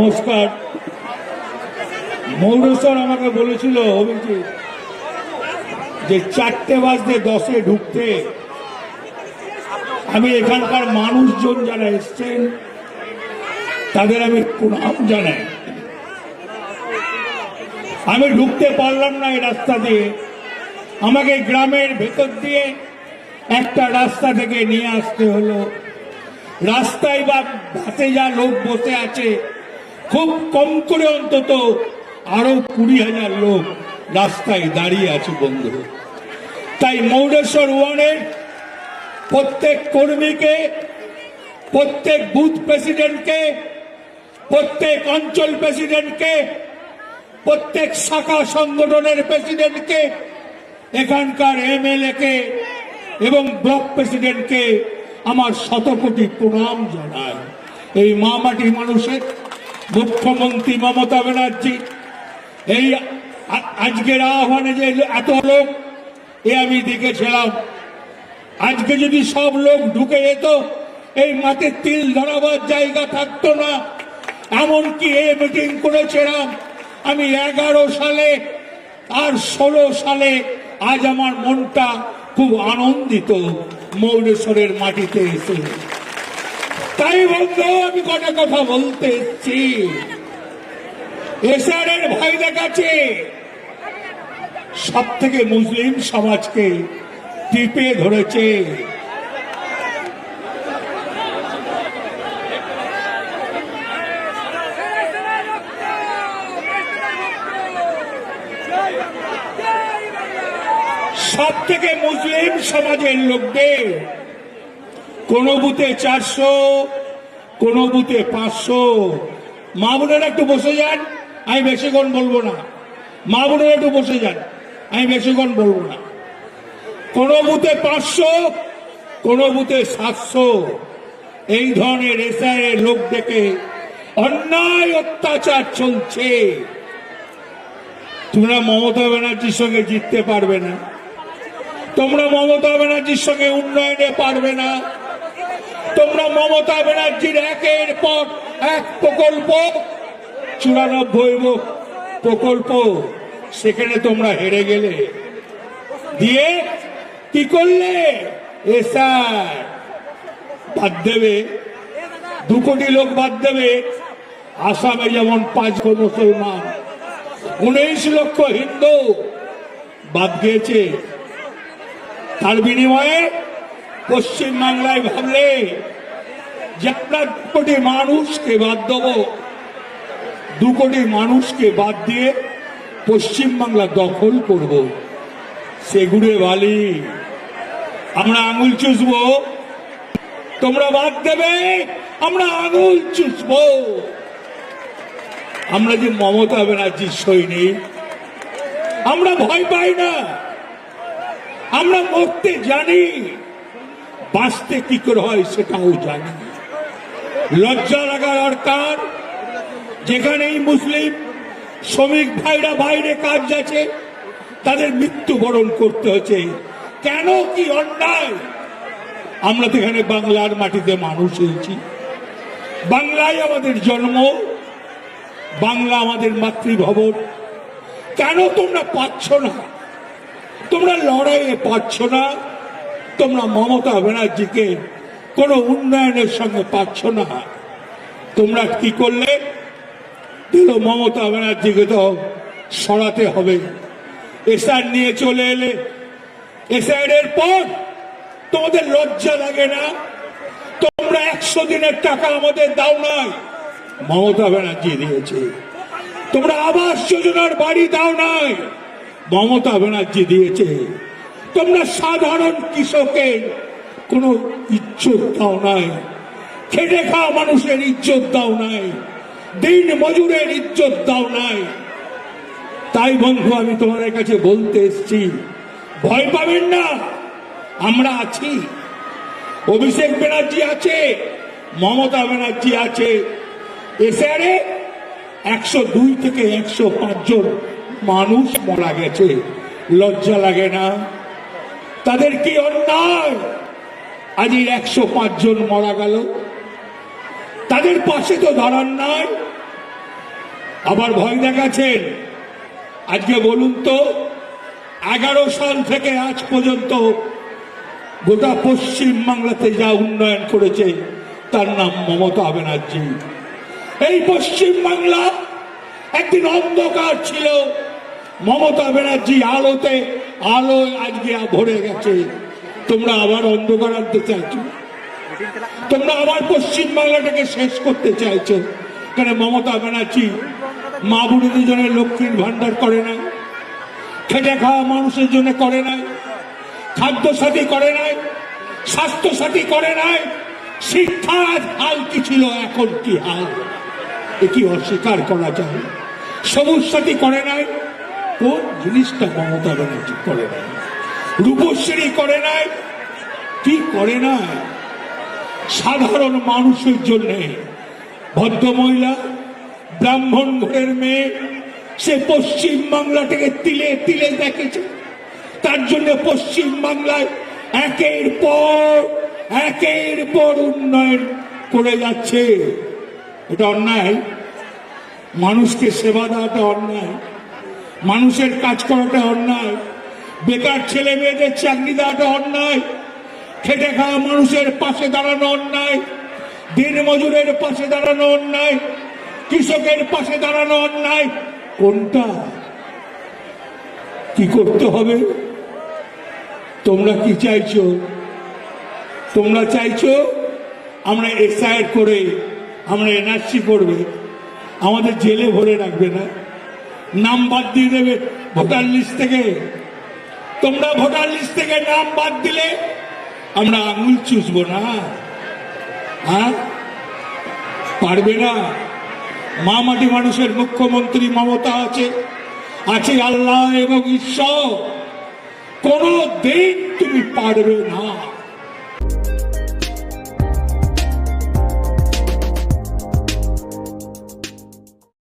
নমস্কার। মৌরেশ্বর আমাকে বলেছিল, অভিজিৎ, যে চারটে বাজতে দশে ঢুকতে আমি এখানকার মানুষজন যারা এসছেন, তাদের আমি প্রণাম জানাই। আমি ঢুকতে পারলাম না এই রাস্তা দিয়ে। আমাকে গ্রামের ভেতর দিয়ে একটা রাস্তা থেকে নিয়ে আসতে হলো। রাস্তায় বা ভাতে যা লোক বসে আছে খুব কম করে অন্তত আরও কুড়ি হাজার লোক রাস্তায় দাঁড়িয়ে আছে বন্ধু। তাই মৌরেশ্বর ওয়ানের প্রত্যেক কর্মীকে, প্রত্যেক বুথ প্রেসিডেন্টকে, প্রত্যেক অঞ্চল প্রেসিডেন্টকে, প্রত্যেক শাখা সংগঠনের প্রেসিডেন্টকে, এখানকার এমএলএ কে এবং ব্লক প্রেসিডেন্টকে আমার শতকোটি প্রণাম জানায় এই মামাটি মানুষের মুখ্যমন্ত্রী মমতা ব্যানার্জি, এই আজকের আহ্বানে যে এত লোক, এ আমি দেখেছিলাম। আজকে যদি সব লোক ঢুকে যেত, এই মাঠে তিল ধরাবার জায়গা থাকতো না। এমনকি এ মিটিং করেছিলাম আমি এগারো সালে আর ষোলো সালে। আজ আমার মনটা খুব আনন্দিত মৌলেশ্বরের মাটিতে এসে। তাই বন্ধু আমি কটা কথা বলতে এসছি। ভয় দেখাচ্ছে। সব থেকে মুসলিম সমাজকে টিপে ধরেছে। সব থেকে মুসলিম সমাজের লোকদের কোন বুথে চারশো, কোন বুথে পাঁচশো। মা বোনেরা একটু বসে যান, আমি বেশিক্ষণ বলব না। মা বোনেরা একটু বসে যান, আমি বেশিক্ষণ বলব না। কোন বুথে পাঁচশো, কোন বুথে সাতশো। এই ধরনের এসআইয়ের লোক দেখে অন্যায় অত্যাচার চলছে। তোমরা মমতা ব্যানার্জির সঙ্গে জিততে পারবে না। তোমরা মমতা ব্যানার্জির সঙ্গে উন্নয়নে পারবে না। তোমরা মমতা ব্যানার্জির একের পর এক প্রকল্প, চুরানব্বই প্রকল্প, সেখানে তোমরা হেরে গেলে। দিয়ে কি করলে? বাদ দেবে। দু কোটি লোক বাদ দেবে। আসামে যেমন পাঁচ মুসলমান, উনিশ লক্ষ হিন্দু বাদ গিয়েছে। তার বিনিময়ে পশ্চিম বাংলায় ভাবলে যে আমরা দু কোটি মানুষকে বাদ দেবো, দু কোটি মানুষকে বাদ দিয়ে পশ্চিম বাংলা দখল করব। সেগুড়ে বালি। আমরা আঙুল চুষবো। তোমরা বাদ দেবে, আমরা আঙুল চুষবো। আমরা যে মমতা ব্যানার্জির সৈনিক, আমরা ভয় পাই না। আমরা মরতে জানি। বাঁচতে কি করে হয় সেটাও জানি। লজ্জা লাগা দরকার যেখানেই মুসলিম শ্রমিক ভাইরা বাইরে কাজ যাচ্ছে, তাদের মৃত্যুবরণ করতে হচ্ছে। কেন কি অন্যায়? আমরা তো এখানে বাংলার মাটিতে মানুষ হয়েছি। বাংলায় আমাদের জন্ম, বাংলা আমাদের মাতৃভবন। কেন তোমরা পাচ্ছ না? তোমরা লড়াইয়ে পাচ্ছ না? তোমরা মমতা ব্যানার্জিকে কোনো উন্নয়নের সঙ্গে পাচ্ছ না। তোমরা কি করলে? দিল মমতা ব্যানার্জিকে তো সরাতে হবে। এসআর নিয়ে চলে এলে এসআর এর পর তোমাদের লজ্জা লাগে না? তোমরা একশো দিনের টাকা আমাদের দাও নাই, মমতা ব্যানার্জি দিয়েছে। তোমরা আবাস যোজনার বাড়ি দাও নাই, মমতা ব্যানার্জি দিয়েছে। তোমরা সাধারণ কৃষকের কোনো ইজ্জত দাও নাই। খেটে খাওয়া মানুষের ইজ্জত দাও নাই। দিন মজুরের ইজ্জত দাও নাই। তাই বন্ধু, আমি তোমাদের কাছে বলতে এসছি, ভয় পাবেন না। আমরা আছি। অভিষেক ব্যানার্জি আছে, মমতা ব্যানার্জি আছে। এসআরে একশো দুই থেকে একশো পাঁচজন মানুষ মারা গেছে। লজ্জা লাগে না? তাদের কি অন্যায়? আজ একশো জন মারা গেল। তাদের পাশে তো দাঁড়ান নাই। আবার ভয় দেখাচ্ছেন। আজকে বলুন তো, এগারো সাল থেকে আজ পর্যন্ত গোটা পশ্চিম বাংলাতে যা উন্নয়ন করেছে, তার নাম মমতা ব্যানার্জি। এই পশ্চিম বাংলা একদিন অন্ধকার ছিল। মমতা ব্যানার্জি আলোতে আলো আজকে ভরে গেছে। তোমরা আবার অন্ধকার আনতে চাইছো। তোমরা আবার পশ্চিম বাংলাটাকে শেষ করতে চাইছো। কেন মমতা ব্যানার্জি, মা বুড়িদের জন্য লক্ষ্মীর ভান্ডার করে নাই। খেটে খাওয়া মানুষের জন্য করে নাই। খাদ্য সাথী করে নাই। স্বাস্থ্য সাথী করে নাই। শিক্ষার হাল কি ছিল, এখন কি হাল? এ কি অস্বীকার করা যায়? সবুজ সাথী করে নাই। কোন জিনিসটা মমতা ব্যানার্জি করে নাই? রূপশ্রী করে নাই? কি করে নাই? সাধারণ মানুষের জন্য ভদ্রমহিলা, ব্রাহ্মণ ঘরের মেয়ে, সে পশ্চিম বাংলাটাকে তিলে তিলে দেখেছে। তার জন্য পশ্চিম বাংলায় একের পর একের পর উন্নয়ন করে যাচ্ছে। এটা অন্যায়। মানুষকে সেবা দেওয়াটা অন্যায়। মানুষের কাজ করাটা অন্যায়। বেকার ছেলে মেয়েদের চাকরি দেওয়াটা অন্যায়। খেটে খাওয়া মানুষের পাশে দাঁড়ানো অন্যায়। দিন মজুরের পাশে দাঁড়ানো অন্যায়। কৃষকের পাশে দাঁড়ানো অন্যায়। কোনটা? কি করতে হবে? তোমরা কি চাইছো? তোমরা চাইছো আমরা এসআইআর করে, আমরা এনআরসি করবে। আমাদের জেলে ভরে রাখবে না। নাম বাদ দিয়ে দেবে ভোটার লিস্ট থেকে। তোমরা ভোটার লিস্ট থেকে নাম বাদ দিলে আমরা আঙুল চুষবো না। হ্যাঁ? পারবে না। মা মাটি মানুষের মুখ্যমন্ত্রী মমতা আছে। আছে আল্লাহ এবং ঈশ্বর। কোনো দিন তুমি পারবে না।